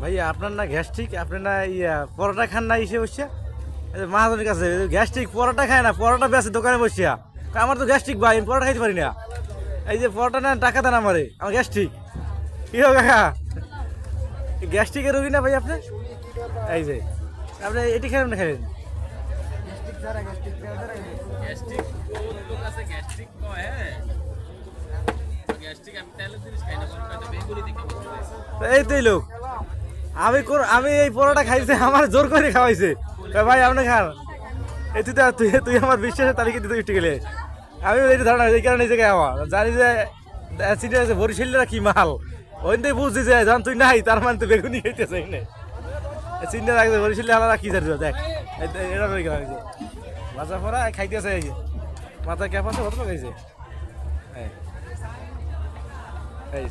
ভাইয়া আপনার না গ্যাস্ট্রিক আপনার না ইয়া পরোটা খান না এসে বসছে মাহাজনের কাছে গ্যাস্ট্রিক পরোটা খায় না পরোটা বেছে দোকানে বসিয়া আমার তো গ্যাস্ট্রিক ভাই আমি পরোটা খাইতে পারি না। এই যে পরোটা না টাকা দেন আমারে আমার গ্যাস্ট্রিক। কি হোক কাকা? গ্যাস্ট্রিকের রোগী না ভাই আপনি? এই যে আপনি এটি খাবেন না খাবেন গ্যাস্ট্রিক এই তুই লোক, আমি আমি এই পরোটা খাইছে, আমার জোর করে খাওয়াইছে। ভাই, আপনি খান। এই তুই তুই তুই আমার বিশ্বাসের তালিকা দিতে উঠে গেলে। আমি এই ধারণা এই কারণে জায়গায় আমার। জানি যে সিনিয়র আছে, বরিশালেরা কি মাল? ওই দিয়ে বুঝছি যে যখন তুই নাই, তার মানে তুই বেগুনি খাইতেছে এখানে। সিনিয়র আছে বরিশালে আলাদা কি জানি, দেখ। এটা রয়ে গেল ভাজা ফোড়া খাইতেছে এই মাথা ক্যাপ আছে কত খাইছে। হ্যাঁ।